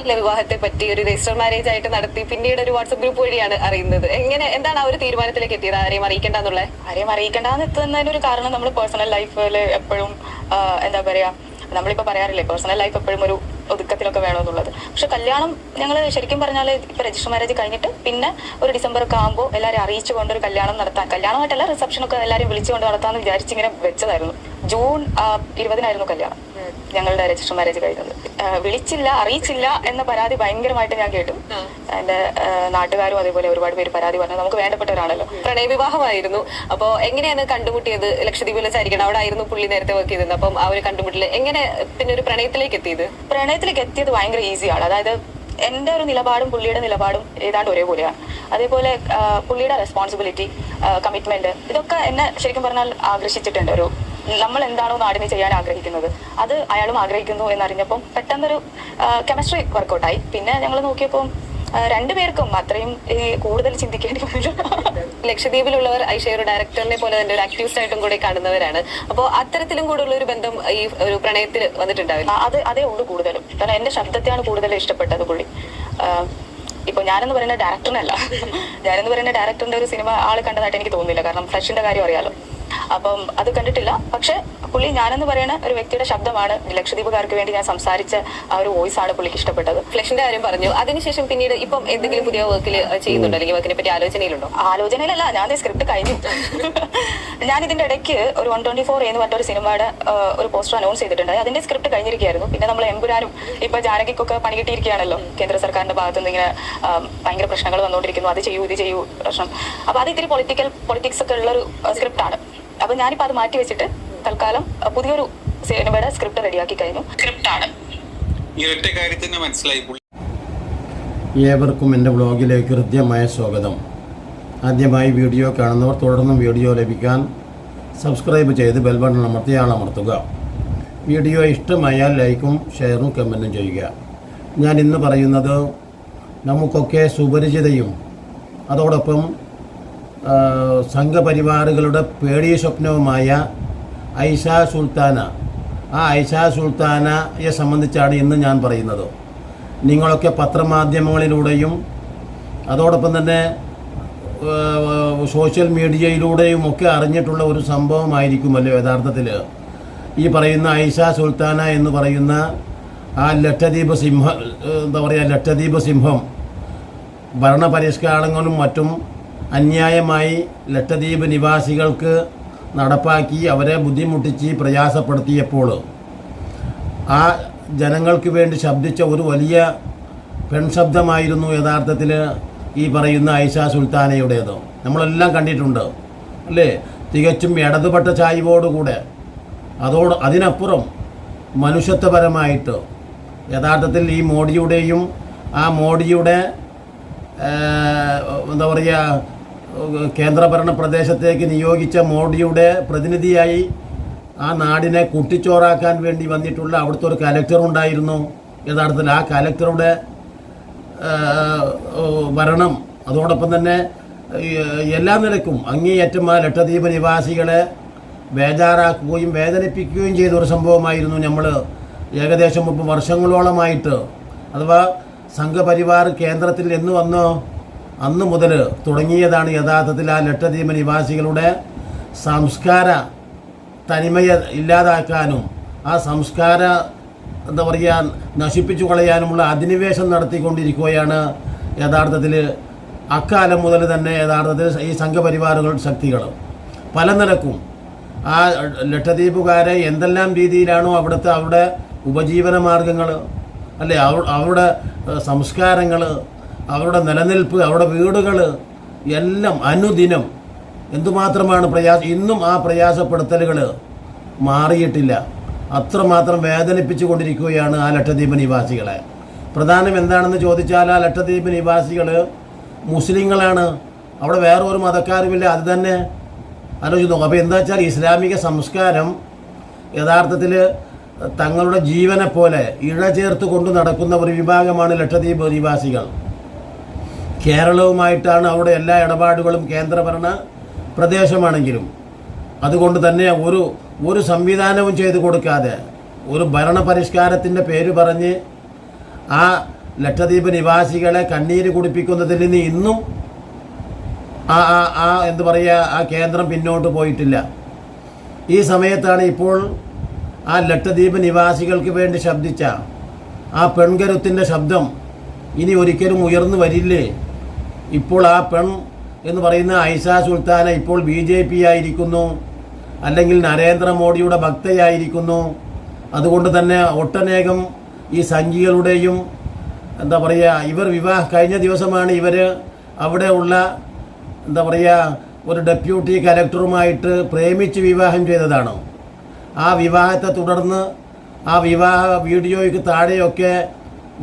അല്ല വിവാഹത്തെ പറ്റി ഒരു രജിസ്റ്റർ മാരേജ് ആയിട്ട് നടത്തി പിന്നീട് ഒരു വാട്സ്ആപ്പ് ഗ്രൂപ്പ് വഴിയാണ് അറിയുന്നത്. എങ്ങനെ എന്താണ് ആ ഒരു തീരുമാനത്തിലേക്ക് എത്തിയത്? ആരെയും അറിയിക്കേണ്ടെന്നുള്ളത് ആരെയും അറിയിക്കേണ്ടെന്ന് എത്തുന്നതിന് ഒരു കാരണം നമ്മൾ പേഴ്സണൽ ലൈഫിൽ എപ്പോഴും എന്താ പറയാ നമ്മളിപ്പോൾ പറയാറില്ലേ പേഴ്സണൽ ലൈഫ് എപ്പോഴും ഒരു ഒതുക്കത്തിലൊക്കെ വേണമെന്നുള്ളത്. പക്ഷെ കല്യാണം ഞങ്ങൾ ശരിക്കും പറഞ്ഞാൽ ഇപ്പൊ രജിസ്റ്റർ മാരേജ് കഴിഞ്ഞിട്ട് പിന്നെ ഒരു ഡിസംബർ ഒക്കെ ആകുമ്പോൾ എല്ലാവരും അറിയിച്ചുകൊണ്ട് ഒരു കല്യാണം നടത്താൻ കല്യാണമായിട്ടല്ല റിസപ്ഷൻ ഒക്കെ എല്ലാവരും വിളിച്ചുകൊണ്ട് നടത്താമെന്ന് വിചാരിച്ചിങ്ങനെ വെച്ചതായിരുന്നു. ജൂൺ ഇരുപതിനായിരുന്നു കല്യാണം. ഞങ്ങളുടെ രജിസ്റ്റർ മാരേജ് കഴിഞ്ഞത്. വിളിച്ചില്ല അറിയിച്ചില്ല എന്ന പരാതി ഭയങ്കരമായിട്ട് ഞാൻ കേട്ടു. എന്റെ നാട്ടുകാരും അതേപോലെ ഒരുപാട് പേര് പരാതി പറഞ്ഞു. നമുക്ക് വേണ്ടപ്പെട്ടവരാണല്ലോ. പ്രണയ വിവാഹമായിരുന്നു അപ്പോ എങ്ങനെയാണ് കണ്ടുമുട്ടിയത്? ലക്ഷദ്വീപിൽ വെച്ചായിരിക്കണം. അവിടെ ആയിരുന്നു പുള്ളി നേരത്തെ വർക്ക് ചെയ്തിരുന്നത്. അപ്പം ആ ഒരു കണ്ടുമുട്ടൽ എങ്ങനെ പിന്നെ ഒരു പ്രണയത്തിലേക്ക് എത്തിയത്? പ്രണയത്തിലേക്ക് എത്തിയത് ഭയങ്കര ഈസിയാണ് അതായത് എന്റെ ഒരു നിലപാടും പുള്ളിയുടെ നിലപാടും ഏതാണ്ട് ഒരേപോലെയാണ്. അതേപോലെ പുള്ളിയുടെ റെസ്പോൺസിബിലിറ്റി കമ്മിറ്റ്മെന്റ് ഇതൊക്കെ എന്നെ ശരിക്കും പറഞ്ഞാൽ ആകർഷിച്ചിട്ടുണ്ട്. ഒരു നമ്മൾ എന്താണോ നാടിന് ചെയ്യാൻ ആഗ്രഹിക്കുന്നത്. അത് അയാളും ആഗ്രഹിക്കുന്നു എന്നറിഞ്ഞപ്പം പെട്ടെന്നൊരു കെമിസ്ട്രി വർക്കൗട്ടായി പിന്നെ ഞങ്ങൾ നോക്കിയപ്പോൾ രണ്ടുപേർക്കും അത്രയും കൂടുതൽ ചിന്തിക്കേണ്ടി വന്നു ലക്ഷദ്വീപിലുള്ളവർ ഐഷയർ ഡയറക്ടറിനെ പോലെ തന്നെ ഒരു ആക്ടിവിസ്റ്റ് ആയിട്ടും കൂടെ കാണുന്നവരാണ്. അപ്പോൾ അത്തരത്തിലും കൂടെ ഉള്ള ഒരു ബന്ധം ഈ ഒരു പ്രണയത്തിൽ വന്നിട്ടുണ്ടാവില്ല. അത് അതേ ഉള്ളൂ കൂടുതലും. കാരണം എന്റെ ശബ്ദത്തെയാണ് കൂടുതൽ ഇഷ്ടപ്പെട്ടത് പുള്ളി. ഇപ്പൊ ഞാനെന്ന് പറയുന്ന ഡയറക്ടറിനല്ല ഞാനെന്ന് പറയുന്ന ഡയറക്ടറിന്റെ ഒരു സിനിമ ആൾ കണ്ടതായിട്ട് എനിക്ക് തോന്നുന്നില്ല. കാരണം ഫ്ലഷിന്റെ കാര്യം അറിയാലോ. അപ്പം അത് കണ്ടിട്ടില്ല. പക്ഷെ പുള്ളി ഞാനെന്ന് പറയുന്ന ഒരു വ്യക്തിയുടെ ശബ്ദമാണ് ലക്ഷദ്വീപുകാർക്ക് വേണ്ടി ഞാൻ സംസാരിച്ച ആ ഒരു വോയിസ് ആണ് പുള്ളിക്ക് ഇഷ്ടപ്പെട്ടത്. ഫ്ലഷിന്റെ കാര്യം പറഞ്ഞു. അതിനുശേഷം പിന്നീട് ഇപ്പം എന്തെങ്കിലും പുതിയ വർക്കിൽ ചെയ്യുന്നുണ്ടോ? അല്ലെങ്കിൽ വർക്കിനെ പറ്റി ആലോചനയിലുണ്ടോ? ആലോചനയിലല്ല ഞാൻ സ്ക്രിപ്റ്റ് കഴിഞ്ഞു. ഞാൻ ഇതിന്റെ ഇടയ്ക്ക് ഒരു വൺ ട്വന്റി ഫോർ എന്ന് പറഞ്ഞ ഒരു സിനിമയുടെ ഒരു പോസ്റ്റർ അനൗൺസ് ചെയ്തിട്ടുണ്ട്. അതിന്റെ സ്ക്രിപ്റ്റ് കഴിഞ്ഞിരിക്കുകയായിരുന്നു. പിന്നെ നമ്മൾ എമ്പുരാനും ഇപ്പൊ ജാനകിക്കൊക്കെ പണി കിട്ടിയിരിക്കുകയാണല്ലോ. കേന്ദ്ര സർക്കാരിന്റെ ഭാഗത്ത് നിന്ന് ഇങ്ങനെ ഭയങ്കര പ്രശ്നങ്ങൾ വന്നുകൊണ്ടിരിക്കുന്നു. അത് ചെയ്യൂ ഇത് ചെയ്യൂ പ്രശ്നം. അപ്പൊ അത് ഇത്തിരി പൊളിറ്റിക്കൽ പൊളിറ്റിക്സ് ഒക്കെ ഉള്ള ഒരു സ്ക്രിപ്റ്റ് ആണ്. അപ്പൊ ഞാനിപ്പോ അത് മാറ്റി വെച്ചിട്ട് തൽക്കാലം പുതിയൊരു സിനിമയുടെ സ്ക്രിപ്റ്റ് റെഡിയാക്കി കഴിഞ്ഞു. സ്ക്രിപ്റ്റ് ആണ്. ഈ ഒറ്റ കാര്യത്തിന് മനസ്സിലായി. പുള്ളി ഏവർക്കും എന്റെ ബ്ലോഗിലേക്ക് ഹൃദ്യമായ സ്വാഗതം. ആദ്യമായി വീഡിയോ കാണുന്നവർ തുടർന്നും വീഡിയോ ലഭിക്കാൻ സബ്സ്ക്രൈബ് ചെയ്ത് ബെൽബട്ടൺ അമർത്തി ആളമർത്തുക വീഡിയോ ഇഷ്ടമായാൽ ലൈക്കും ഷെയറും കമന്റും ചെയ്യുക. ഞാൻ ഇന്ന് പറയുന്നത് നമുക്കൊക്കെ സുപരിചിതയും അതോടൊപ്പം സംഘപരിവാറുകളുടെ പേടിയ സ്വപ്നവുമായ ഐഷ സുൽത്താന. ആ ഐഷ സുൽത്താനയെ സംബന്ധിച്ചാണ് ഇന്ന് ഞാൻ പറയുന്നത്. നിങ്ങളൊക്കെ പത്രമാധ്യമങ്ങളിലൂടെയും അതോടൊപ്പം തന്നെ സോഷ്യൽ മീഡിയയിലൂടെയും ഒക്കെ അറിഞ്ഞിട്ടുള്ള ഒരു സംഭവമായിരിക്കുമല്ലോ യഥാർത്ഥത്തിൽ? ഈ പറയുന്ന ഐഷ സുൽത്താന എന്ന് പറയുന്ന ആ ലക്ഷദ്വീപ് സിംഹം എന്താ പറയുക ലക്ഷദ്വീപ് സിംഹം ഭരണപരിഷ്കാരങ്ങളും മറ്റും അന്യായമായി ലക്ഷദ്വീപ് നിവാസികൾക്ക് നടപ്പാക്കി അവരെ ബുദ്ധിമുട്ടിച്ച് പ്രയാസപ്പെടുത്തിയപ്പോൾ ആ ജനങ്ങൾക്ക് വേണ്ടി ശബ്ദിച്ച ഒരു വലിയ പെൺശബ്ദമായിരുന്നു യഥാർത്ഥത്തിൽ ഈ പറയുന്ന ഐഷ സുൽത്താനയുടേത്. നമ്മളെല്ലാം കണ്ടിട്ടുണ്ട് അല്ലേ? തികച്ചും ഇടതുപെട്ട ചായ്വോടുകൂടെ. അതോട് അതിനപ്പുറം മനുഷ്യത്വപരമായിട്ട് യഥാർത്ഥത്തിൽ ഈ മോഡിയുടെയും ആ മോഡിയുടെ എന്താ പറയുക കേന്ദ്രഭരണ പ്രദേശത്തേക്ക് നിയോഗിച്ച മോഡിയുടെ പ്രതിനിധിയായി ആ നാടിനെ കുട്ടിച്ചോറാക്കാൻ വേണ്ടി വന്നിട്ടുള്ള അവിടുത്തെ ഒരു കലക്ടർ ഉണ്ടായിരുന്നു. യഥാർത്ഥത്തിൽ ആ കലക്ടറുടെ ഭരണം അതോടൊപ്പം തന്നെ എല്ലാ നിലക്കും അങ്ങേയറ്റം ആ ലക്ഷദ്വീപ് നിവാസികളെ ബേജാറാക്കുകയും വേദനിപ്പിക്കുകയും ചെയ്ത ഒരു സംഭവമായിരുന്നു നമ്മൾ ഏകദേശം മുപ്പത് വർഷങ്ങളോളമായിട്ട്. അഥവാ സംഘപരിവാർ കേന്ദ്രത്തിൽ എന്ന് വന്നോ അന്ന് മുതൽ തുടങ്ങിയതാണ് യഥാർത്ഥത്തിൽ ആ ലക്ഷദ്വീപ് നിവാസികളുടെ സംസ്കാര തനിമയെ ഇല്ലാതാക്കാനും ആ സംസ്കാര എന്താ പറയുക നശിപ്പിച്ചു കളയാനുമുള്ള അധിനിവേശം നടത്തിക്കൊണ്ടിരിക്കുകയാണ് യഥാർത്ഥത്തിൽ അക്കാലം മുതൽ തന്നെ യഥാർത്ഥത്തിൽ ഈ സംഘപരിവാറുകൾ ശക്തികൾ പല നിലക്കും ആ ലക്ഷദ്വീപുകാരെ എന്തെല്ലാം രീതിയിലാണോ അവിടുത്തെ അവിടെ ഉപജീവന മാർഗങ്ങൾ അല്ലെ അവ- അവരുടെ സംസ്കാരങ്ങൾ അവരുടെ നിലനിൽപ്പ് അവരുടെ വീടുകൾ എല്ലാം അനുദിനം എന്തുമാത്രമാണ് പ്രയാസം ഇന്നും ആ പ്രയാസപ്പെടുത്തലുകൾ മാറിയിട്ടില്ല. അത്രമാത്രം വേദനിപ്പിച്ചു കൊണ്ടിരിക്കുകയാണ് ആ ലക്ഷദ്വീപ് നിവാസികളെ. പ്രധാനം എന്താണെന്ന് ചോദിച്ചാൽ ആ ലക്ഷദ്വീപ് നിവാസികൾ മുസ്ലിങ്ങളാണ്. അവിടെ വേറെ ഒരു മതക്കാരുമില്ല അത് തന്നെ ആലോചിച്ച് നോക്കും. അപ്പോൾ എന്താ വെച്ചാൽ ഇസ്ലാമിക സംസ്കാരം യഥാർത്ഥത്തിൽ തങ്ങളുടെ ജീവനെ പോലെ ഇഴ ചേർത്ത് കൊണ്ട് നടക്കുന്ന ഒരു വിഭാഗമാണ് ലക്ഷദ്വീപ് നിവാസികൾ. കേരളവുമായിട്ടാണ് അവിടെ എല്ലാ ഇടപാടുകളും കേന്ദ്രഭരണ പ്രദേശമാണെങ്കിലും. അതുകൊണ്ട് തന്നെ ഒരു ഒരു സംവിധാനവും ചെയ്തു കൊടുക്കാതെ ഒരു ഭരണപരിഷ്കാരത്തിന്റെ പേര് പറഞ്ഞ് ആ ലക്ഷദ്വീപ് നിവാസികളെ കണ്ണീര് കുടിപ്പിക്കുന്നതിൽ നിന്ന് ഇന്നും ആ ആ ആ എന്ത് പറയുക ആ കേന്ദ്രം പിന്നോട്ട് പോയിട്ടില്ല. ഈ സമയത്താണ് ഇപ്പോൾ ആ ലക്ഷദ്വീപ് നിവാസികൾക്ക് വേണ്ടി ശബ്ദിച്ച ആ പെൺകരുത്തിന്റെ ശബ്ദം ഇനി ഒരിക്കലും ഉയർന്നു വരില്ലേ? ഇപ്പോൾ ആ പെൺ എന്ന് പറയുന്ന ഐഷ സുൽത്താന ഇപ്പോൾ ബി ജെ പി ആയിരിക്കുന്നു അല്ലെങ്കിൽ നരേന്ദ്രമോദിയുടെ ഭക്തയായിരിക്കുന്നു. അതുകൊണ്ട് തന്നെ ഒട്ടനേകം ഈ സംഘികളുടെയും എന്താ പറയുക ഇവർ വിവാഹ കഴിഞ്ഞ ദിവസമാണ് ഇവർ അവിടെ ഉള്ള എന്താ പറയുക ഒരു ഡെപ്യൂട്ടി കലക്ടറുമായിട്ട് പ്രേമിച്ച് വിവാഹം ചെയ്തതാണ്. ആ വിവാഹത്തെ തുടർന്ന് ആ വിവാഹ വീഡിയോയ്ക്ക് താഴെയൊക്കെ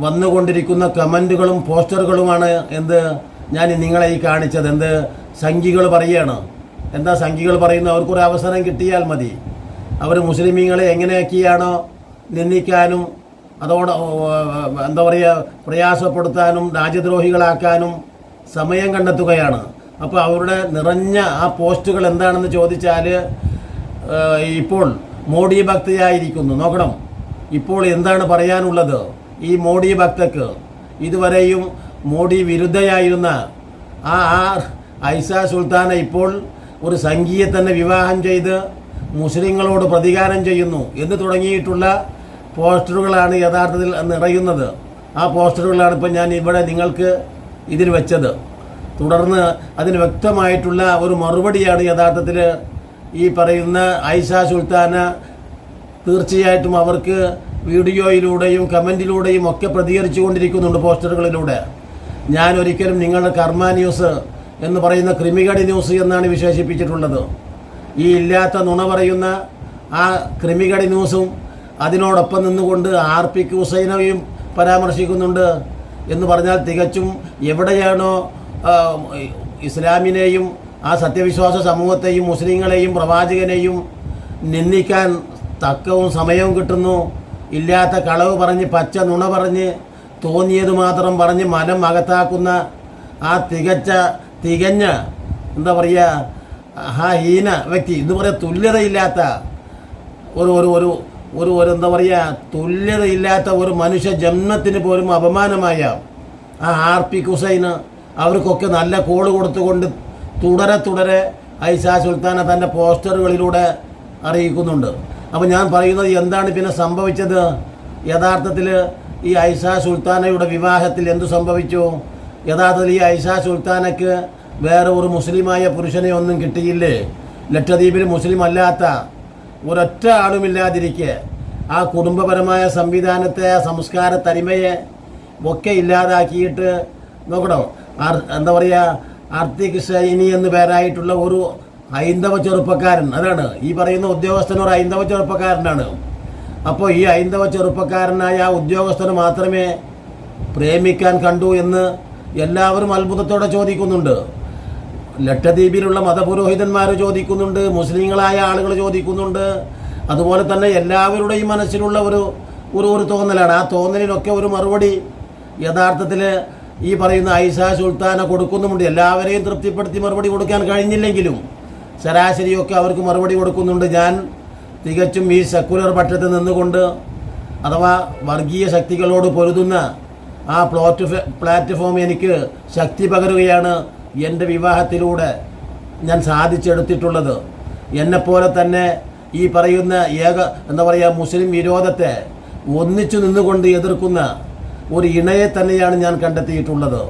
വന്നുകൊണ്ടിരിക്കുന്ന കമന്റുകളും പോസ്റ്ററുകളുമാണ് എന്ത് ഞാൻ നിങ്ങളെ ഈ കാണിച്ചത് എന്ത്? സംഘികൾ പറയുകയാണ് എന്താ സംഘികൾ പറയുന്നത്? അവർക്കൊരു അവസരം കിട്ടിയാൽ മതി. അവർ മുസ്ലിമീങ്ങളെ എങ്ങനെയൊക്കെയാണോ നിന്ദിക്കാനും അതോടെ എന്താ പറയുക പ്രയാസപ്പെടുത്താനും രാജ്യദ്രോഹികളാക്കാനും സമയം കണ്ടെത്തുകയാണ്. അപ്പോൾ അവരുടെ നിറഞ്ഞ ആ പോസ്റ്റുകൾ എന്താണെന്ന് ചോദിച്ചാൽ ഇപ്പോൾ മോഡി ഭക്തയായിരിക്കുന്നു. നോക്കണം. ഇപ്പോൾ എന്താണ് പറയാനുള്ളത്? ഈ മോഡി ഭക്തക്ക് ഇതുവരെയും മോഡി വിരുദ്ധയായിരുന്ന ആ ആ ഐസ സുൽത്താന ഇപ്പോൾ ഒരു സംഘിയെ തന്നെ വിവാഹം ചെയ്ത് മുസ്ലിങ്ങളോട് പ്രതികാരം ചെയ്യുന്നു എന്ന് തുടങ്ങിയിട്ടുള്ള പോസ്റ്ററുകളാണ് യഥാർത്ഥത്തിൽ നിറയുന്നത്. ആ പോസ്റ്ററുകളാണ് ഇപ്പം ഞാൻ ഇവിടെ നിങ്ങൾക്ക് ഇതിൽ വെച്ചത്. തുടർന്ന് അതിന് വ്യക്തമായിട്ടുള്ള ഒരു മറുപടിയാണ് യഥാർത്ഥത്തിൽ ഈ പറയുന്ന ഐഷ സുൽത്താന തീർച്ചയായിട്ടും അവർക്ക് വീഡിയോയിലൂടെയും കമന്റിലൂടെയും ഒക്കെ പ്രതികരിച്ചു കൊണ്ടിരിക്കുന്നുണ്ട് പോസ്റ്ററുകളിലൂടെ. ഞാൻ ഒരിക്കലും നിങ്ങളുടെ കർമ്മ ന്യൂസ് എന്ന് പറയുന്ന ക്രിമികടി ന്യൂസ് എന്നാണ് വിശേഷിപ്പിച്ചിട്ടുള്ളത്. ഈ ഇല്ലാത്ത നുണ പറയുന്ന ആ ക്രിമികടി ന്യൂസും അതിനോടൊപ്പം നിന്നുകൊണ്ട് ആർ പി ഹുസൈനെയും പരാമർശിക്കുന്നുണ്ട് എന്ന് പറഞ്ഞാൽ തികച്ചും എവിടെയാണോ ഇസ്ലാമിനെയും ആ സത്യവിശ്വാസ സമൂഹത്തെയും മുസ്ലിങ്ങളെയും പ്രവാചകനെയും നിന്ദിക്കാൻ തക്കവും സമയവും കിട്ടുന്നു. ഇല്ലാത്ത കളവ് പറഞ്ഞ് പച്ച നുണ പറഞ്ഞ് തോന്നിയത് മാത്രം പറഞ്ഞ് മനം അകത്താക്കുന്ന ആ തികച്ച തികഞ്ഞ എന്താ പറയുക ആ ഹീന വ്യക്തി എന്ന് പറയുക തുല്യതയില്ലാത്ത ഒരു ഒരു ഒരു ഒരു ഒരു എന്താ പറയുക തുല്യതയില്ലാത്ത ഒരു മനുഷ്യ ജന്മത്തിന് പോലും അപമാനമായ ആ ആർ പി ഹുസൈന് അവർക്കൊക്കെ നല്ല കോൾ കൊടുത്തുകൊണ്ട് തുടരെ തുടരെ ഐസാ സുൽത്താന തന്റെ പോസ്റ്ററുകളിലൂടെ അറിയിക്കുന്നുണ്ട്. അപ്പോൾ ഞാൻ പറയുന്നത് എന്താണ് പിന്നെ സംഭവിച്ചത്? യഥാർത്ഥത്തിൽ ഈ ഐഷ സുൽത്താനയുടെ വിവാഹത്തിൽ എന്തു സംഭവിച്ചു? യഥാർത്ഥത്തിൽ ഈ ഐഷ സുൽത്താനയ്ക്ക് വേറെ ഒരു മുസ്ലിമായ പുരുഷനെ ഒന്നും കിട്ടിയില്ലേ? ലക്ഷദ്വീപിൽ മുസ്ലിം അല്ലാത്ത ഒരൊറ്റ ആളുമില്ലാതിരിക്കെ ആ കുടുംബപരമായ സംവിധാനത്തെ ആ സംസ്കാര തനിമയെ ഒക്കെ ഇല്ലാതാക്കിയിട്ട് നോക്കണോ? എന്താ പറയുക ആർത്തിക് സൈനി എന്ന് പേരായിട്ടുള്ള ഒരു ഹൈന്ദവ ചെറുപ്പക്കാരൻ അതാണ്. ഈ പറയുന്ന ഉദ്യോഗസ്ഥൻ ഒരു ഹൈന്ദവ ചെറുപ്പക്കാരനാണ്. അപ്പോൾ ഈ ഹൈന്ദവ ചെറുപ്പക്കാരനായ ആ ഉദ്യോഗസ്ഥന് മാത്രമേ പ്രേമിക്കാൻ കണ്ടു എന്ന് എല്ലാവരും അത്ഭുതത്തോടെ ചോദിക്കുന്നുണ്ട്. ലക്ഷദ്വീപിലുള്ള മതപുരോഹിതന്മാർ ചോദിക്കുന്നുണ്ട് മുസ്ലിങ്ങളായ ആളുകൾ ചോദിക്കുന്നുണ്ട്. അതുപോലെ തന്നെ എല്ലാവരുടെയും മനസ്സിലുള്ള ഒരു ഒരു ഒരു തോന്നലാണ്. ആ തോന്നലിനൊക്കെ ഒരു മറുപടി യഥാർത്ഥത്തിൽ ഈ പറയുന്ന ഐസ സുൽത്താന കൊടുക്കുന്നുമുണ്ട്. എല്ലാവരെയും തൃപ്തിപ്പെടുത്തി മറുപടി കൊടുക്കാൻ കഴിഞ്ഞില്ലെങ്കിലും ശരാശരിയൊക്കെ അവർക്ക് മറുപടി കൊടുക്കുന്നുണ്ട്. ഞാൻ തികച്ചും ഈ സെക്കുലർ പക്ഷത്ത് നിന്നുകൊണ്ട് അഥവാ വർഗീയ ശക്തികളോട് പൊരുതുന്ന ആ പ്ലോറ്റ് പ്ലാറ്റ്ഫോം എനിക്ക് ശക്തി പകരുകയാണ് എന്റെ വിവാഹത്തിലൂടെ ഞാൻ സാധിച്ചെടുത്തിട്ടുള്ളത്. എന്നെപ്പോലെ തന്നെ ഈ പറയുന്ന ഏക എന്താ പറയുക മുസ്ലിം വിരോധത്തെ ഒന്നിച്ചു നിന്നുകൊണ്ട് എതിർക്കുന്ന ഒരു ഇണയെ തന്നെയാണ് ഞാൻ കണ്ടെത്തിയിട്ടുള്ളത്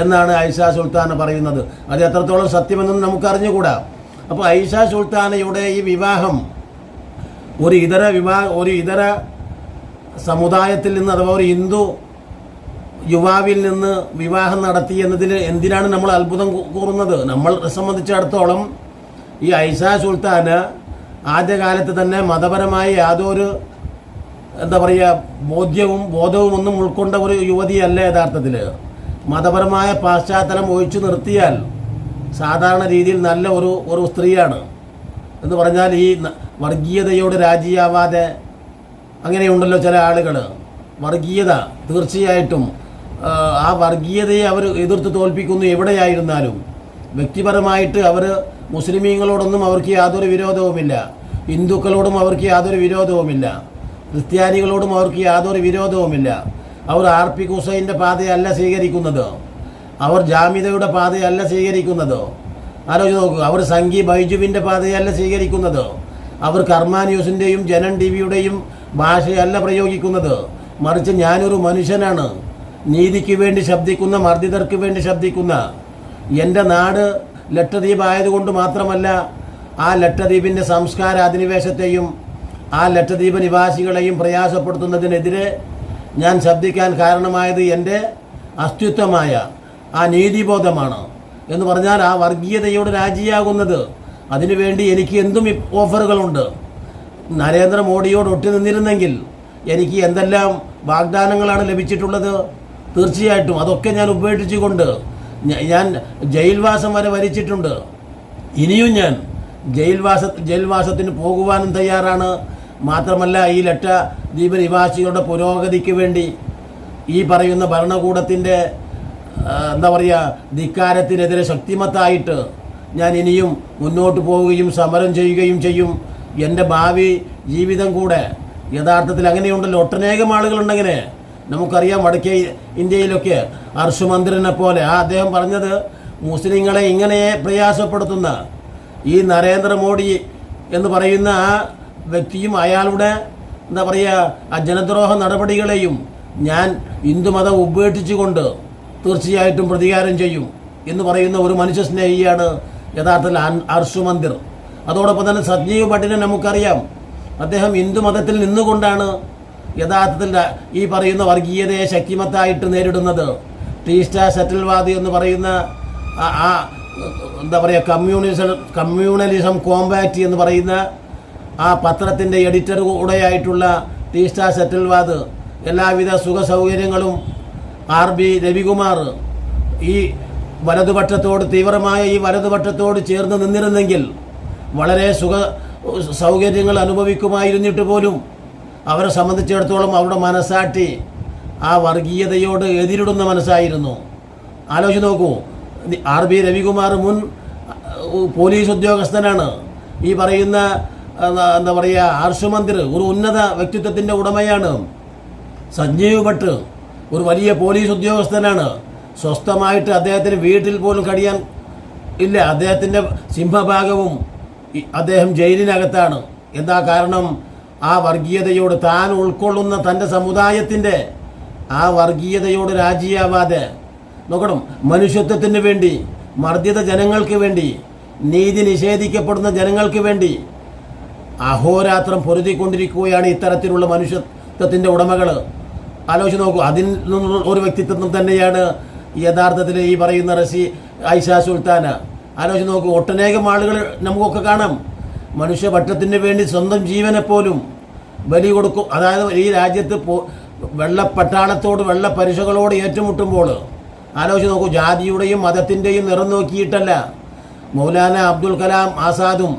എന്നാണ് ഐഷ സുൽത്താൻ പറയുന്നത്. അത് എത്രത്തോളം സത്യമെന്നും നമുക്ക് അറിഞ്ഞുകൂടാ അപ്പോൾ ഐഷ സുൽത്താനയുടെ ഈ വിവാഹം ഒരു ഇതര വിഭാഗ ഒരു ഇതര സമുദായത്തിൽ നിന്ന് അഥവാ ഒരു ഹിന്ദു യുവാവിൽ നിന്ന് വിവാഹം നടത്തി എന്നതിൽ എന്തിനാണ് നമ്മൾ അത്ഭുതം കൂറുന്നത്? നമ്മൾ സംബന്ധിച്ചിടത്തോളം ഈ ഐഷ സുൽത്താന് ആദ്യകാലത്ത് തന്നെ മതപരമായ യാതൊരു എന്താ പറയുക ബോധ്യവും ബോധവും ഒന്നും ഉൾക്കൊണ്ട ഒരു യുവതിയല്ല യഥാർത്ഥത്തിൽ മതപരമായ പാശ്ചാത്തലം ഒഴിച്ചു നിർത്തിയാൽ സാധാരണ രീതിയിൽ നല്ല ഒരു ഒരു സ്ത്രീയാണ്. എന്ന് പറഞ്ഞാൽ ഈ വർഗീയതയോട് രാജിയാവാതെ അങ്ങനെയുണ്ടല്ലോ ചില ആളുകൾ വർഗീയത തീർച്ചയായിട്ടും ആ, വർഗീയതയെ അവർ എതിർത്ത് തോൽപ്പിക്കുന്നു എവിടെയായിരുന്നാലും. വ്യക്തിപരമായിട്ട് അവർ മുസ്ലിമീങ്ങളോടൊന്നും അവർക്ക് യാതൊരു വിരോധവുമില്ല. ഹിന്ദുക്കളോടും അവർക്ക് യാതൊരു വിരോധവുമില്ല. ക്രിസ്ത്യാനികളോടും അവർക്ക് യാതൊരു വിരോധവുമില്ല. അവർ ആർ പി ഹുസൈന്റെ പാതയല്ല സ്വീകരിക്കുന്നത്. അവർ ജാമിതയുടെ പാതയല്ല സ്വീകരിക്കുന്നത്. ആലോചിച്ച് നോക്കുക അവർ സംഗി ബൈജുവിന്റെ പാതയല്ല സ്വീകരിക്കുന്നത്. അവർ കർമ്മ ന്യൂസിന്റെയും ജനൻ ടി വിയുടെയും ഭാഷയല്ല പ്രയോഗിക്കുന്നത്. മറിച്ച് ഞാനൊരു മനുഷ്യനാണ്. നീതിക്ക് വേണ്ടി ശബ്ദിക്കുന്ന മർദ്ദിതർക്ക് വേണ്ടി ശബ്ദിക്കുന്ന. എന്റെ നാട് ലക്ഷദ്വീപ് ആയതുകൊണ്ട് മാത്രമല്ല ആ ലക്ഷദ്വീപിന്റെ സംസ്കാര അധിനിവേശത്തെയും ആ ലക്ഷദ്വീപ് നിവാസികളെയും പ്രയാസപ്പെടുത്തുന്നതിനെതിരെ ഞാൻ ശബ്ദിക്കാൻ കാരണമായത് എന്റെ അസ്തിത്വമായ ആ നീതിബോധമാണ്. എന്ന് പറഞ്ഞാൽ ആ വർഗീയതയോട് രാജിയാകുന്നത്. അതിനുവേണ്ടി എനിക്ക് എന്തും ഓഫറുകളുണ്ട്. നരേന്ദ്രമോദിയോട് ഒട്ടി നിന്നിരുന്നെങ്കിൽ എനിക്ക് എന്തെല്ലാം വാഗ്ദാനങ്ങളാണ് ലഭിച്ചിട്ടുള്ളത്? തീർച്ചയായിട്ടും അതൊക്കെ ഞാൻ ഉപേക്ഷിച്ചുകൊണ്ട് ഞാൻ ജയിൽവാസം വരെ വരിച്ചിട്ടുണ്ട് ഇനിയും ഞാൻ ജയിൽവാസ ജയിൽവാസത്തിന് പോകുവാനും തയ്യാറാണ്. മാത്രമല്ല ഈ ലട്ട ദ്വീപ് നിവാസികളുടെ പുരോഗതിക്ക് വേണ്ടി ഈ പറയുന്ന ഭരണകൂടത്തിന്റെ എന്താ പറയുക ധിക്കാരത്തിനെതിരെ ശക്തിമത്തായിട്ട് ഞാൻ ഇനിയും മുന്നോട്ട് പോവുകയും സമരം ചെയ്യുകയും ചെയ്യും. എന്റെ ഭാവി ജീവിതം കൂടെ യഥാർത്ഥത്തിൽ അങ്ങനെയുണ്ടല്ലോ ഒട്ടനേകം ആളുകളുണ്ടങ്ങനെ നമുക്കറിയാം വടക്കേ ഇന്ത്യയിലൊക്കെ അർഷുമന്ദിരനെ പോലെ ആ അദ്ദേഹം പറഞ്ഞത് മുസ്ലിങ്ങളെ ഇങ്ങനെ പ്രയാസപ്പെടുത്തുന്ന ഈ നരേന്ദ്രമോദി എന്ന് പറയുന്ന ആ വ്യക്തിയും അയാളുടെ എന്താ പറയുക ആ ജനദ്രോഹ നടപടികളെയും ഞാൻ ഹിന്ദുമതം ഉപേക്ഷിച്ചുകൊണ്ട് തീർച്ചയായിട്ടും പ്രതികാരം ചെയ്യും എന്ന് പറയുന്ന ഒരു മനുഷ്യ സ്നേഹിയാണ് യഥാർത്ഥത്തിൽ അർഷു മന്ദിർ. അതോടൊപ്പം തന്നെ സജീവ് ഭട്ടിനെ നമുക്കറിയാം. അദ്ദേഹം ഹിന്ദുമതത്തിൽ നിന്നുകൊണ്ടാണ് യഥാർത്ഥത്തിൽ ഈ പറയുന്ന വർഗീയതയെ ശക്തിമത്തായിട്ട് നേരിടുന്നത്. ടീസ്റ്റ സെറ്റിൽവാദി എന്ന് പറയുന്ന ആ- എന്താ പറയുക കമ്മ്യൂണിസം കമ്മ്യൂണലിസം കോമ്പാറ്റ് എന്ന് പറയുന്ന ആ പത്രത്തിന്റെ എഡിറ്റർ കൂടെയായിട്ടുള്ള ടീസ്റ്റ സെറ്റിൽവാദ് എല്ലാവിധ സുഖ സൗകര്യങ്ങളും ആർ ബി രവികുമാർ ഈ വലതുപക്ഷത്തോട് തീവ്രമായ ഈ വലതുപക്ഷത്തോട് ചേർന്ന് നിന്നിരുന്നെങ്കിൽ വളരെ സുഖ സൗകര്യങ്ങൾ അനുഭവിക്കുമായിരുന്നിട്ട് പോലും അവരെ സംബന്ധിച്ചിടത്തോളം അവരുടെ മനസ്സാട്ടി ആ വർഗീയതയോട് എതിരിടുന്ന മനസ്സായിരുന്നു. ആലോചിച്ച് നോക്കൂ ആർ ബി രവികുമാർ മുൻ പോലീസ് ഉദ്യോഗസ്ഥനാണ്. ഈ പറയുന്ന എന്താ പറയുക ആർഷു മന്ദിർ ഒരു ഉന്നത വ്യക്തിത്വത്തിന്റെ ഉടമയാണ്. സഞ്ജീവ് ഭട്ട്. ഒരു വലിയ പോലീസ് ഉദ്യോഗസ്ഥനാണ്. സ്വസ്ഥമായിട്ട് അദ്ദേഹത്തിന് വീട്ടിൽ പോലും കഴിയാൻ ഇല്ല. അദ്ദേഹത്തിന്റെ സിംഹഭാഗവും അദ്ദേഹം ജയിലിനകത്താണ്. എന്താ കാരണം? ആ വർഗീയതയോട് താൻ ഉൾക്കൊള്ളുന്ന തന്റെ സമുദായത്തിന്റെ ആ വർഗീയതയോട് രാജിയാവാതെ. നോക്കണം മനുഷ്യത്വത്തിന് വേണ്ടി മർദ്ദിത ജനങ്ങൾക്ക് വേണ്ടി നീതി നിഷേധിക്കപ്പെടുന്ന ജനങ്ങൾക്ക് വേണ്ടി അഹോരാത്രം പൊരുതിക്കൊണ്ടിരിക്കുകയാണ് ഇത്തരത്തിലുള്ള മനുഷ്യത്വത്തിന്റെ ഉടമകൾ ആലോചിച്ച് നോക്കൂ. അതിൽ നിന്നും ഒരു വ്യക്തിത്വം തന്നെയാണ് യഥാർത്ഥത്തിൽ ഈ പറയുന്ന റസി ഐഷ സുൽത്താന. ആലോചിച്ച് നോക്കൂ. ഒട്ടനേകം ആളുകൾ നമുക്കൊക്കെ കാണാം. മനുഷ്യ മനുഷ്യപക്ഷത്തിന് വേണ്ടി സ്വന്തം ജീവനെ പോലും ബലി കൊടുക്കും. അതായത് ഈ രാജ്യത്ത് പോ- വെള്ളപ്പട്ടാളത്തോട് വെള്ളപ്പരിശകളോട് ഏറ്റുമുട്ടുമ്പോൾ ആലോചിച്ച് നോക്കൂ. ജാതിയുടെയും മതത്തിന്റെയും നിറം നോക്കിയിട്ടല്ല മൗലാന അബ്ദുൽ കലാം ആസാദും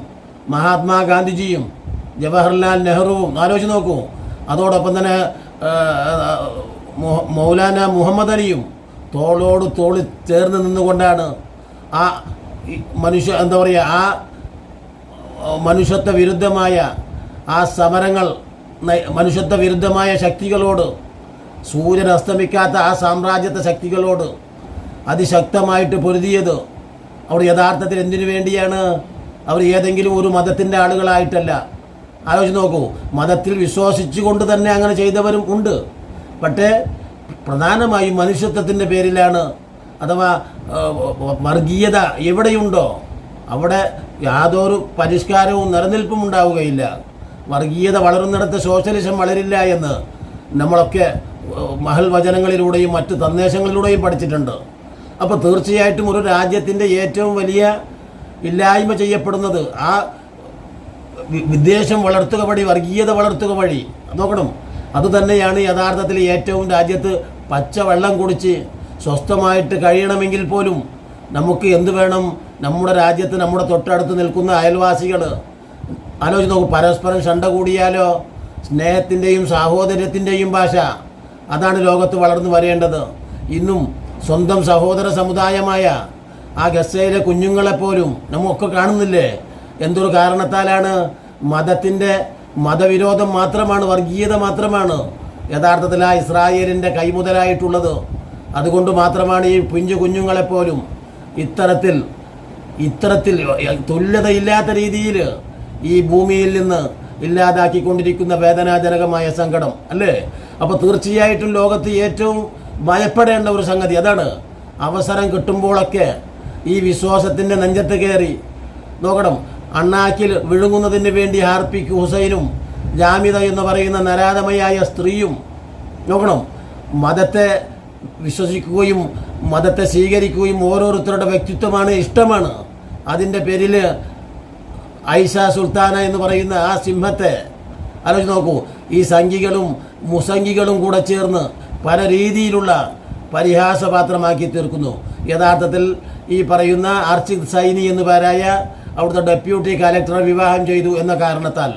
മഹാത്മാഗാന്ധിജിയും ജവഹർലാൽ നെഹ്റുവും. ആലോചിച്ച് നോക്കൂ. അതോടൊപ്പം തന്നെ മൗലാന മുഹമ്മദ് അലിയും തോളോട് തോളി ചേർന്ന് നിന്നുകൊണ്ടാണ് ആ മനുഷ്യ എന്താ പറയുക ആ മനുഷ്യത്വ വിരുദ്ധമായ ആ സമരങ്ങൾ മനുഷ്യത്വ വിരുദ്ധമായ ശക്തികളോട് സൂര്യൻ അസ്തമിക്കാത്ത ആ സാമ്രാജ്യത്തെ ശക്തികളോട് അതിശക്തമായിട്ട് പൊരുതിയത് അവർ യഥാർത്ഥത്തിൽ എന്തിനു വേണ്ടിയാണ്? അവർ ഏതെങ്കിലും ഒരു മതത്തിന്റെ ആളുകളായിട്ടല്ല. ആലോചിച്ച് നോക്കൂ. മതത്തിൽ വിശ്വസിച്ചുകൊണ്ട് തന്നെ അങ്ങനെ ചെയ്തവരും ഉണ്ട്. പക്ഷേ പ്രധാനമായും മനുഷ്യത്വത്തിന്റെ പേരിലാണ് അഥവാ വർഗീയത എവിടെയുണ്ടോ അവിടെ യാതൊരു പരിഷ്കാരവും നിലനിൽപ്പും ഉണ്ടാവുകയില്ല. വർഗീയത വളരുന്നിടത്ത് സോഷ്യലിസം വളരില്ല എന്ന് നമ്മളൊക്കെ മഹൽ വചനങ്ങളിലൂടെയും മറ്റ് സന്ദേശങ്ങളിലൂടെയും പഠിച്ചിട്ടുണ്ട്. അപ്പോൾ തീർച്ചയായിട്ടും ഒരു രാജ്യത്തിന്റെ ഏറ്റവും വലിയ ഇല്ലായ്മ ചെയ്യപ്പെടുന്നത് ആ വിദ്വേഷം വളർത്തുക വഴി വർഗീയത വളർത്തുക വഴി. നോക്കണം. അതുതന്നെയാണ് യഥാർത്ഥത്തിൽ ഏറ്റവും രാജ്യത്ത് പച്ചവെള്ളം കുടിച്ച് സ്വസ്ഥമായിട്ട് കഴിയണമെങ്കിൽ പോലും നമുക്ക് എന്ത് വേണം? നമ്മുടെ രാജ്യത്ത് നമ്മുടെ തൊട്ടടുത്ത് നിൽക്കുന്ന അയൽവാസികൾ ആലോചിച്ച് നോക്കും പരസ്പരം ശണ്ട കൂടിയാലോ? സ്നേഹത്തിന്റെയും സാഹോദര്യത്തിന്റെയും ഭാഷ. അതാണ് ലോകത്ത് വളർന്നു വരേണ്ടത്. ഇന്നും സ്വന്തം സഹോദര സമുദായമായ ആ ഗസയിലെ കുഞ്ഞുങ്ങളെപ്പോലും നമുക്കൊക്കെ കാണുന്നില്ലേ? എന്തൊരു കാരണത്താലാണ് മതത്തിന്റെ മതവിരോധം മാത്രമാണ് വർഗീയത മാത്രമാണ് യഥാർത്ഥത്തിൽ ആ ഇസ്രായേലിന്റെ കൈമുതലായിട്ടുള്ളത് അതുകൊണ്ട് മാത്രമാണ് ഈ കുഞ്ഞു കുഞ്ഞുങ്ങളെപ്പോലും ഇത്തരത്തിൽ ഇത്തരത്തിൽ തുല്യതയില്ലാത്ത രീതിയിൽ ഈ ഭൂമിയിൽ നിന്ന് ഇല്ലാതാക്കിക്കൊണ്ടിരിക്കുന്ന വേദനാജനകമായ സങ്കടം അല്ലേ? അപ്പോൾ തീർച്ചയായിട്ടും ലോകത്ത് ഏറ്റവും ഭയപ്പെടേണ്ട ഒരു സംഗതി അതാണ്. അവസരം കിട്ടുമ്പോഴൊക്കെ ഈ വിശ്വാസത്തിന്റെ നെഞ്ചത്ത് കയറി നോക്കണം അണ്ണാക്കിൽ വിഴുങ്ങുന്നതിന് വേണ്ടി ആർപ്പിക്ക് ഹുസൈനും ജാമിത എന്ന് പറയുന്ന നരാധമയായ സ്ത്രീയും നോക്കണം മതത്തെ വിശ്വസിക്കുകയും മതത്തെ സ്വീകരിക്കുകയും ഓരോരുത്തരുടെ വ്യക്തിത്വമാണ് ഇഷ്ടമാണ്. അതിന്റെ പേരിൽ ഐഷ സുൽത്താന എന്ന് പറയുന്ന ആ സിംഹത്തെ ആലോചിച്ച് നോക്കൂ ഈ സംഘികളും മുസംഘികളും കൂടെ ചേർന്ന് പല രീതിയിലുള്ള പരിഹാസപാത്രമാക്കി തീർക്കുന്നു. യഥാർത്ഥത്തിൽ ഈ പറയുന്ന അർച്ചിത് സൈനി എന്ന് പേരായ അവിടുത്തെ ഡെപ്യൂട്ടി കലക്ടറെ വിവാഹം ചെയ്തു എന്ന കാരണത്താൽ.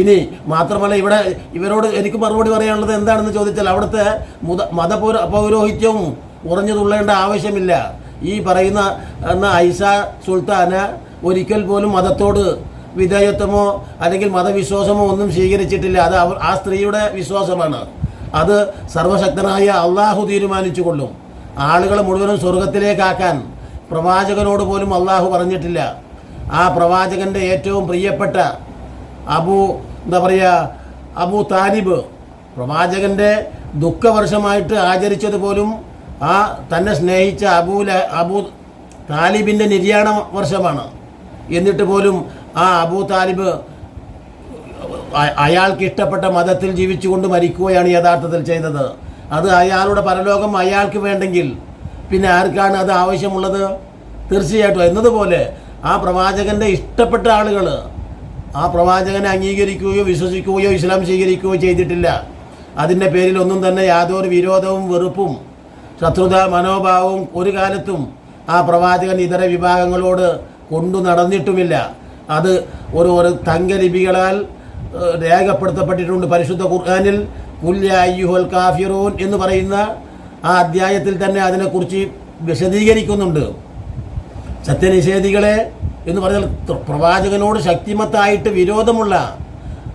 ഇനി മാത്രമല്ല ഇവിടെ ഇവരോട് എനിക്ക് മറുപടി പറയാനുള്ളത് എന്താണെന്ന് ചോദിച്ചാൽ അവിടുത്തെ മുത മതപൗര പൗരോഹിത്യവും ഉറഞ്ഞു തുള്ളേണ്ട ആവശ്യമില്ല. ഈ പറയുന്ന എന്ന ഐസ സുൽത്താന് ഒരിക്കൽ പോലും മതത്തോട് വിധേയത്വമോ അല്ലെങ്കിൽ മതവിശ്വാസമോ ഒന്നും സ്വീകരിച്ചിട്ടില്ല. അത് അവർ ആ സ്ത്രീയുടെ വിശ്വാസമാണ്. അത് സർവശക്തനായ അള്ളാഹു തീരുമാനിച്ചു കൊള്ളും. ആളുകളെ മുഴുവനും സ്വർഗത്തിലേക്കാക്കാൻ പ്രവാചകനോട് പോലും അള്ളാഹു പറഞ്ഞിട്ടില്ല. ആ പ്രവാചകന്റെ ഏറ്റവും പ്രിയപ്പെട്ട അബു എന്താ പറയുക അബു താലിബ് പ്രവാചകന്റെ ദുഃഖവർഷമായിട്ട് ആചരിച്ചത് പോലും ആ തന്നെ സ്നേഹിച്ച അബൂല അബു താലിബിന്റെ നിര്യാണ വർഷമാണ്. എന്നിട്ട് പോലും ആ അബൂ താലിബ് അയാൾക്ക് ഇഷ്ടപ്പെട്ട മതത്തിൽ ജീവിച്ചുകൊണ്ട് മരിക്കുകയാണ് യഥാർത്ഥത്തിൽ ചെയ്തത്. അത് അയാളുടെ പരലോകം അയാൾക്ക് വേണ്ടെങ്കിൽ പിന്നെ ആർക്കാണ് അത് ആവശ്യമുള്ളത്? തീർച്ചയായിട്ടും എന്നതുപോലെ ആ പ്രവാചകന്റെ ഇഷ്ടപ്പെട്ട ആളുകൾ ആ പ്രവാചകനെ അംഗീകരിക്കുകയോ വിശ്വസിക്കുകയോ ഇസ്ലാം സ്വീകരിക്കുകയോ ചെയ്തിട്ടില്ല. അതിന്റെ പേരിൽ ഒന്നും തന്നെ യാതൊരു വിരോധവും വെറുപ്പും ശത്രുത മനോഭാവവും ഒരു കാലത്തും ആ പ്രവാചകൻ ഇതര വിഭാഗങ്ങളോട് കൊണ്ടു നടന്നിട്ടുമില്ല. അത് ഒരു ഒരു തങ്കലിപികളാൽ രേഖപ്പെടുത്തപ്പെട്ടിട്ടുണ്ട് പരിശുദ്ധ ഖുർഖാനിൽ കുല്യായ്യുഹൽ കാഫിറൂൻ എന്ന് പറയുന്ന ആ അധ്യായത്തിൽ തന്നെ അതിനെക്കുറിച്ച് വിശദീകരിക്കുന്നുണ്ട്. സത്യനിഷേധികളെ എന്ന് പറഞ്ഞാൽ പ്രവാചകനോട് ശക്തിമത്തായിട്ട് വിരോധമുള്ള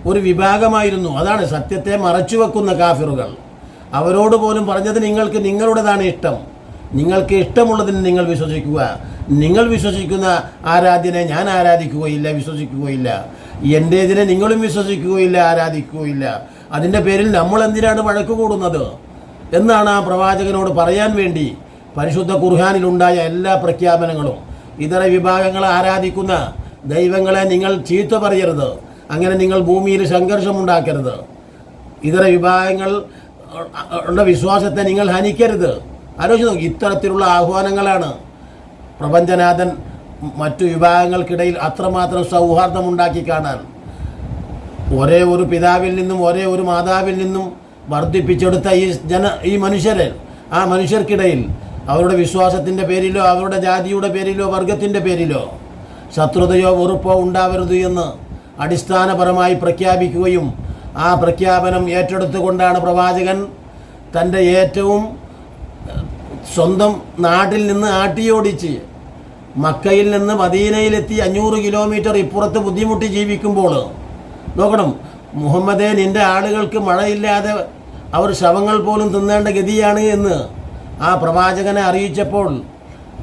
ഒരു വിഭാഗമായിരുന്നു. അതാണ് സത്യത്തെ മറച്ചുവെക്കുന്ന കാഫിറുകൾ. അവരോട് പോലും പറഞ്ഞത് നിങ്ങൾക്ക് നിങ്ങളുടേതാണ് ഇഷ്ടം. നിങ്ങൾക്ക് ഇഷ്ടമുള്ളതിന് നിങ്ങൾ വിശ്വസിക്കുക. നിങ്ങൾ വിശ്വസിക്കുന്ന ആരാധ്യനെ ഞാൻ ആരാധിക്കുകയില്ല വിശ്വസിക്കുകയില്ല. എന്റെ എന്റേതിനെ നിങ്ങളും വിശ്വസിക്കുകയില്ല ആരാധിക്കുകയില്ല. അതിന്റെ പേരിൽ നമ്മൾ എന്തിനാണ് വഴക്ക് കൂടുന്നത്? എന്നാണ് ആ പ്രവാചകനോട് പറയാൻ വേണ്ടി പരിശുദ്ധ ഖുർഹാനിലുണ്ടായ എല്ലാ പ്രഖ്യാപനങ്ങളും. ഇതര വിഭാഗങ്ങളെ ആരാധിക്കുന്ന ദൈവങ്ങളെ നിങ്ങൾ ചീത്ത പറയരുത്. അങ്ങനെ നിങ്ങൾ ഭൂമിയിൽ സംഘർഷമുണ്ടാക്കരുത്. ഇതര വിഭാഗങ്ങൾ ഉള്ള വിശ്വാസത്തെ നിങ്ങൾ ഹനിക്കരുത്. ആലോചിച്ച് നോക്കി ഇത്തരത്തിലുള്ള ആഹ്വാനങ്ങളാണ് പ്രപഞ്ചനാഥൻ മറ്റു വിഭാഗങ്ങൾക്കിടയിൽ അത്രമാത്രം സൗഹാർദ്ദം ഉണ്ടാക്കി കാണാൻ. ഒരേ ഒരു പിതാവിൽ നിന്നും ഒരേ ഒരു മാതാവിൽ നിന്നും വർദ്ധിപ്പിച്ചെടുത്ത ഈ ജന ഈ മനുഷ്യരെ ആ മനുഷ്യർക്കിടയിൽ അവരുടെ വിശ്വാസത്തിന്റെ പേരിലോ അവരുടെ ജാതിയുടെ പേരിലോ വർഗത്തിന്റെ പേരിലോ ശത്രുതയോ വെറുപ്പോ ഉണ്ടാവരുത് എന്ന് അടിസ്ഥാനപരമായി പ്രഖ്യാപിക്കുകയും ആ പ്രഖ്യാപനം ഏറ്റെടുത്തുകൊണ്ടാണ് പ്രവാചകൻ തന്റെ ഏറ്റവും സ്വന്തം നാട്ടിൽ നിന്ന് ആട്ടിയോടിച്ച് മക്കയിൽ നിന്ന് മദീനയിലെത്തി അഞ്ഞൂറ് കിലോമീറ്റർ ഇപ്പുറത്ത് ബുദ്ധിമുട്ടി ജീവിക്കുമ്പോൾ നോക്കണം മുഹമ്മദേ നിന്റെ ആളുകൾക്ക് മഴയില്ലാതെ അവർ ശവങ്ങൾ പോലും തിന്നേണ്ട ഗതിയാണ് എന്ന് ആ പ്രവാചകനെ അറിയിച്ചപ്പോൾ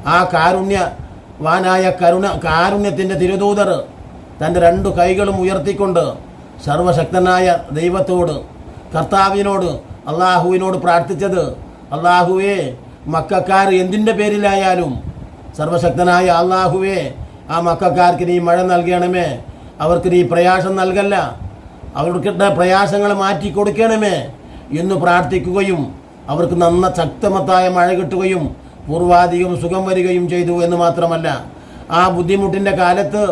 ആ കാരുണ്യവാനായ കരുണ കാരുണ്യത്തിന്റെ തിരുദൂതർ തന്റെ രണ്ടു കൈകളും ഉയർത്തിക്കൊണ്ട് സർവശക്തനായ ദൈവത്തോട് കർത്താവിനോട് അള്ളാഹുവിനോട് പ്രാർത്ഥിച്ചത് അള്ളാഹുവെ മക്കാർ എന്തിന്റെ പേരിലായാലും സർവശക്തനായ അള്ളാഹുവെ ആ മക്കാർക്ക് നീ മഴ നൽകണമേ അവർക്ക് നീ പ്രയാസം നൽകല്ല അവർക്ക് പ്രയാസങ്ങൾ മാറ്റി കൊടുക്കണമേ എന്ന് പ്രാർത്ഥിക്കുകയും അവർക്ക് നന്ന ശക്തമത്തായ മഴ കിട്ടുകയും പൂർവാധികം സുഖം വരികയും ചെയ്തു എന്ന് മാത്രമല്ല ആ ബുദ്ധിമുട്ടിന്റെ കാലത്ത്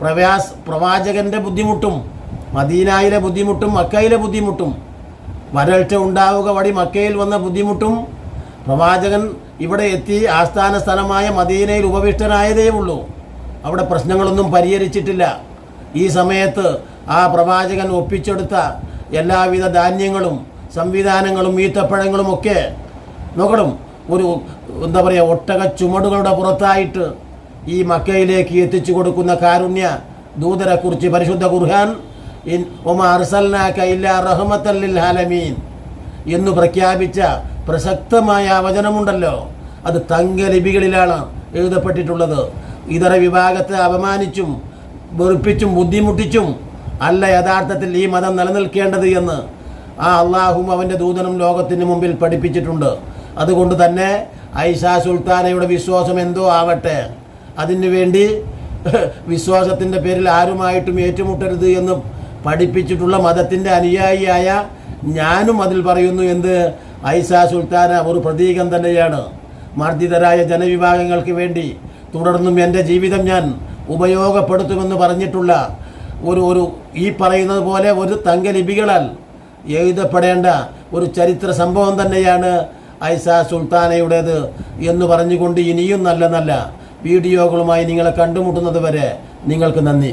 പ്രവാസ് പ്രവാചകന്റെ ബുദ്ധിമുട്ടും മദീനായിലെ ബുദ്ധിമുട്ടും മക്കയിലെ ബുദ്ധിമുട്ടും വരൾച്ച ഉണ്ടാവുക വഴി മക്കയിൽ വന്ന ബുദ്ധിമുട്ടും പ്രവാചകൻ ഇവിടെ എത്തി ആസ്ഥാന സ്ഥലമായ മദീനയിൽ ഉപവിഷ്ടനായതേ ഉള്ളൂ. അവിടെ പ്രശ്നങ്ങളൊന്നും പരിഹരിച്ചിട്ടില്ല. ഈ സമയത്ത് ആ പ്രവാചകൻ ഒപ്പിച്ചെടുത്ത എല്ലാവിധ ധാന്യങ്ങളും സംവിധാനങ്ങളും ഈത്തപ്പഴങ്ങളും ഒക്കെ നോക്കണം ഒരു എന്താ പറയുക ഒട്ടക ചുമടുകളുടെ പുറത്തായിട്ട് ഈ മക്കയിലേക്ക് എത്തിച്ചു കൊടുക്കുന്ന കാരുണ്യ ദൂതരെക്കുറിച്ച് പരിശുദ്ധ ഖുർഹാൻ ആലമീൻ എന്ന് പ്രഖ്യാപിച്ച പ്രസക്തമായ വചനമുണ്ടല്ലോ. അത് തങ്ക ലിപികളിലാണ് എഴുതപ്പെട്ടിട്ടുള്ളത്. ഇതര വിഭാഗത്തെ അപമാനിച്ചും വെറുപ്പിച്ചും ബുദ്ധിമുട്ടിച്ചും അല്ല യഥാർത്ഥത്തിൽ ഈ മതം നിലനിൽക്കേണ്ടത് എന്ന് ആ അള്ളാഹും അവന്റെ ദൂതനും ലോകത്തിന് മുമ്പിൽ പഠിപ്പിച്ചിട്ടുണ്ട്. അതുകൊണ്ട് തന്നെ ഐഷ സുൽത്താനയുടെ വിശ്വാസം എന്തോ ആവട്ടെ. അതിനു വേണ്ടി വിശ്വാസത്തിന്റെ പേരിൽ ആരുമായിട്ടും ഏറ്റുമുട്ടരുത് എന്നും പഠിപ്പിച്ചിട്ടുള്ള മതത്തിന്റെ അനുയായിയായ ഞാനും അതിൽ പറയുന്നു എന്ത്? ഐസ സുൽത്താന ഒരു പ്രതീകം തന്നെയാണ്. മർദ്ദിതരായ ജനവിഭാഗങ്ങൾക്ക് വേണ്ടി തുടർന്നും എന്റെ ജീവിതം ഞാൻ ഉപയോഗപ്പെടുത്തുമെന്ന് പറഞ്ഞിട്ടുള്ള ഒരു ഒരു ഈ പറയുന്നത് പോലെ ഒരു തങ്കലിപികളാൽ എഴുതപ്പെടേണ്ട ഒരു ചരിത്ര സംഭവം തന്നെയാണ് ഐസ സുൽത്താനയുടേത് എന്ന് പറഞ്ഞുകൊണ്ട് ഇനിയും നല്ല നല്ല വീഡിയോകളുമായി നിങ്ങളെ കണ്ടുമുട്ടുന്നത് വരെ നിങ്ങൾക്ക് നന്ദി.